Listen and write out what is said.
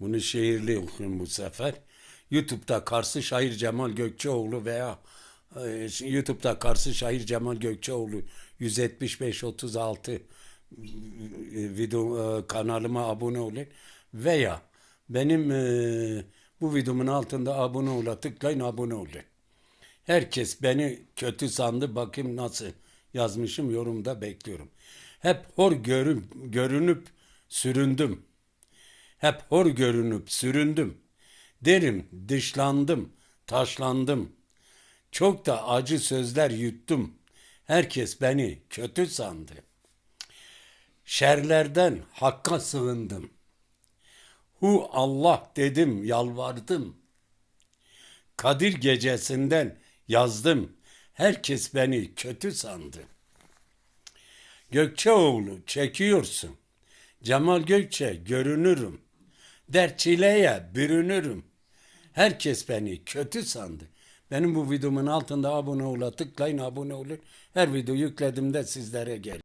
Bunu şehirli okuyun bu sefer. YouTube'da Karşı Şair Cemal Gökçeoğlu veya e, YouTube'da Karşı Şair Cemal Gökçeoğlu 175 36 e, video e, kanalıma abone olun veya benim e, bu videomun altında abone ola tıklayın abone olun. Herkes beni kötü sandı. Bakayım nasıl yazmışım yorumda bekliyorum. Hep hor görün, görünüp süründüm. Hep hor görünüp süründüm. Derim dışlandım, taşlandım. Çok da acı sözler yuttum. Herkes beni kötü sandı. Şerlerden hakka sığındım. Hu Allah dedim, yalvardım. Kadir gecesinden yazdım. Herkes beni kötü sandı. Gökçeoğlu çekiyorsun. Cemal Gökçe görünürüm. Dert çileye bürünürüm. Herkes beni kötü sandı. Benim bu videomun altında abone ola tıklayın abone olun. Her video yüklediğimde sizlere gel.